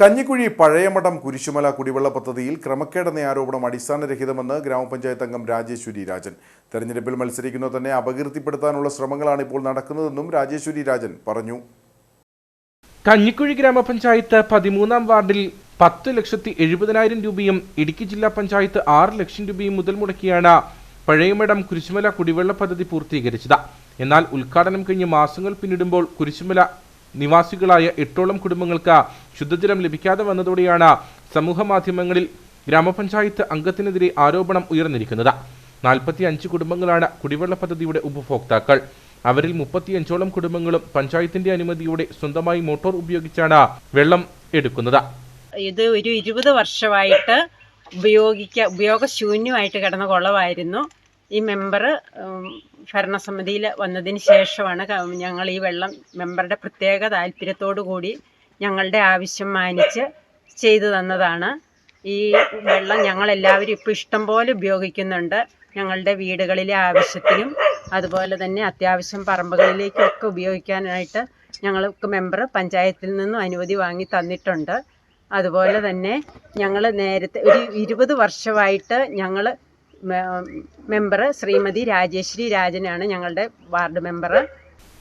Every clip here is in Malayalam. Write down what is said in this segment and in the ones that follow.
കഞ്ഞിക്കുഴി പഴയമഠം കുരിശുമല കുടിവെള്ള പദ്ധതിയിൽ ക്രമക്കേടെന്ന ആരോപണം അടിസ്ഥാനരഹിതമെന്ന് ഗ്രാമപഞ്ചായത്ത് അംഗം രാജേശ്വരി രാജൻ. തെരഞ്ഞെടുപ്പിൽ മത്സരിക്കുന്ന തന്നെ അപകീർത്തിപ്പെടുത്താനുള്ള ശ്രമങ്ങളാണ് ഇപ്പോൾ നടക്കുന്നതെന്നും രാജേശ്വരി രാജൻ പറഞ്ഞു. കഞ്ഞിക്കുഴി ഗ്രാമപഞ്ചായത്ത് പതിമൂന്നാം വാർഡിൽ പത്ത് ലക്ഷത്തി എഴുപതിനായിരം രൂപയും ഇടുക്കി ജില്ലാ പഞ്ചായത്ത് ആറ് ലക്ഷം രൂപയും മുതൽ മുടക്കിയാണ് പഴയമഠം കുരിശുമല കുടിവെള്ള പദ്ധതി പൂർത്തീകരിച്ചത്. എന്നാൽ ഉദ്ഘാടനം കഴിഞ്ഞ് മാസങ്ങൾ പിന്നിടുമ്പോൾ കുരിശുമല നിവാസികളായ എട്ടോളം കുടുംബങ്ങൾക്ക് ശുദ്ധജലം ലഭിക്കാതെ വന്നതോടെയാണ് സമൂഹ മാധ്യമങ്ങളിൽ ഗ്രാമപഞ്ചായത്ത് അംഗത്തിനെതിരെ ആരോപണം ഉയർന്നിരിക്കുന്നത്. നാൽപ്പത്തി അഞ്ച് കുടുംബങ്ങളാണ് കുടിവെള്ള പദ്ധതിയുടെ ഉപഭോക്താക്കൾ. അവരിൽ മുപ്പത്തിയഞ്ചോളം കുടുംബങ്ങളും പഞ്ചായത്തിന്റെ അനുമതിയോടെ സ്വന്തമായി മോട്ടോർ ഉപയോഗിച്ചാണ് വെള്ളം എടുക്കുന്നത്. ഇത് ഒരു ഇരുപത് വർഷമായിട്ട് ഉപയോഗിക്ക ഉപയോഗശൂന്യമായിട്ട് കിടന്ന കുളമായിരുന്നു. ഈ മെമ്പർ ഭരണസമിതിയിൽ വന്നതിന് ശേഷമാണ് ഞങ്ങൾ ഈ വെള്ളം മെമ്പറുടെ പ്രത്യേക താല്പര്യത്തോടു കൂടി ഞങ്ങളുടെ ആവശ്യം മാനിച്ച് ചെയ്തു തന്നതാണ്. ഈ വെള്ളം ഞങ്ങളെല്ലാവരും ഇപ്പോൾ ഇഷ്ടം പോലെ ഉപയോഗിക്കുന്നുണ്ട്. ഞങ്ങളുടെ വീടുകളിലെ ആവശ്യത്തിനും അതുപോലെ തന്നെ അത്യാവശ്യം പറമ്പുകളിലേക്കൊക്കെ ഉപയോഗിക്കാനായിട്ട് ഞങ്ങൾക്ക് മെമ്പർ പഞ്ചായത്തിൽ നിന്നും അനുമതി വാങ്ങി തന്നിട്ടുണ്ട്. അതുപോലെ തന്നെ ഞങ്ങൾ നേരത്തെ ഒരു ഇരുപത് വർഷമായിട്ട് ഞങ്ങൾ മെമ്പർ ശ്രീമതി രാജേശ്വരി രാജനാണ് ഞങ്ങളുടെ വാർഡ് മെമ്പർ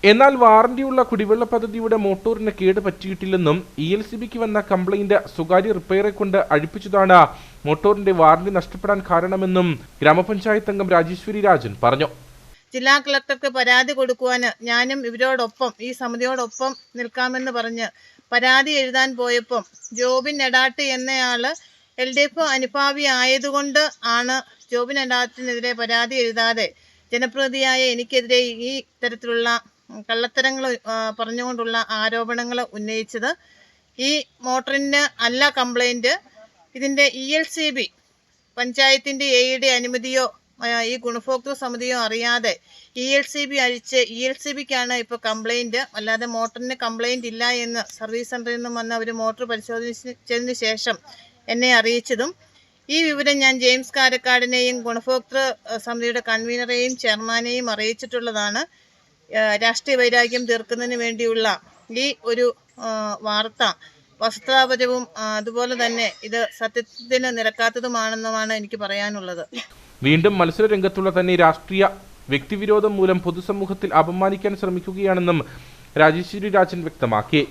എന്നാൽ വാറന്റിയുള്ള കുടിവെള്ള പദ്ധതിയുടെ മോട്ടോറിന് കേട് പറ്റിയിട്ടില്ലെന്നും ഇ എൽ സി ബിക്ക് വന്ന കംപ്ലൈന്റ് സ്വകാര്യ റിപ്പയറെ കൊണ്ട് അഴിപ്പിച്ചതാണ്. മോട്ടോറിന്റെ വാറന്റി നഷ്ടപ്പെടാൻ കാരണമെന്നും ഗ്രാമപഞ്ചായത്ത് അംഗം രാജേശ്വരി രാജൻ പറഞ്ഞു. ജില്ലാ കളക്ടർക്ക് പരാതി കൊടുക്കുവാൻ ഞാനും ഇവരോടൊപ്പം ഈ സമിതിയോടൊപ്പം നിൽക്കാമെന്ന് പറഞ്ഞ് പരാതി എഴുതാൻ പോയപ്പം ജോബിൻ എടാട്ട് എന്നയാൾ എൽ ഡി എഫ് അനുഭാവി ആയതുകൊണ്ട് ആണ് ജോബിൻ എടാട്ടിനെതിരെ പരാതി എഴുതാതെ ജനപ്രതിയായ എനിക്കെതിരെ ഈ തരത്തിലുള്ള കള്ളത്തരങ്ങൾ പറഞ്ഞുകൊണ്ടുള്ള ആരോപണങ്ങൾ ഉന്നയിച്ചത് ഈ മോട്ടറിന് അല്ല കംപ്ലൈന്റ് ഇതിന്റെ ഇ എൽ സി ബി പഞ്ചായത്തിന്റെ എയുടെ അനുമതിയോ ഈ ഗുണഭോക്തൃ സമിതിയോ അറിയാതെ ഇ എൽ സി ബി അഴിച്ച് ഇ എൽ സി ബിക്കാണ് ഇപ്പോൾ കംപ്ലൈന്റ് അല്ലാതെ മോട്ടറിന് കംപ്ലൈന്റ് ഇല്ല എന്ന് സർവീസ് സെന്ററിൽ നിന്നും വന്ന അവർ മോട്ടർ പരിശോധിച്ചതിന് ശേഷം എന്നെ അറിയിച്ചതും. ഈ വിവരം ഞാൻ ജെയിംസ് കാരക്കാടിനെയും ഗുണഭോക്തൃ സമിതിയുടെ കൺവീനറെയും ചെയർമാനെയും അറിയിച്ചിട്ടുള്ളതാണ്. രാഷ്ട്രീയ വൈരാഗ്യം തീർക്കുന്നതിന് വേണ്ടിയുള്ള ഈ ഒരു വാർത്ത വസ്തുതാപരവും അതുപോലെ തന്നെ ഇത് സത്യത്തിന് നിരക്കാത്തതുമാണെന്നുമാണ് എനിക്ക് പറയാനുള്ളത്. വീണ്ടും മത്സര രംഗത്തുള്ള തന്നെ രാഷ്ട്രീയ വ്യക്തിവിരോധം മൂലം പൊതുസമൂഹത്തിൽ അപമാനിക്കാൻ ശ്രമിക്കുകയാണെന്നും രാജേശ്വരി രാജൻ വ്യക്തമാക്കി.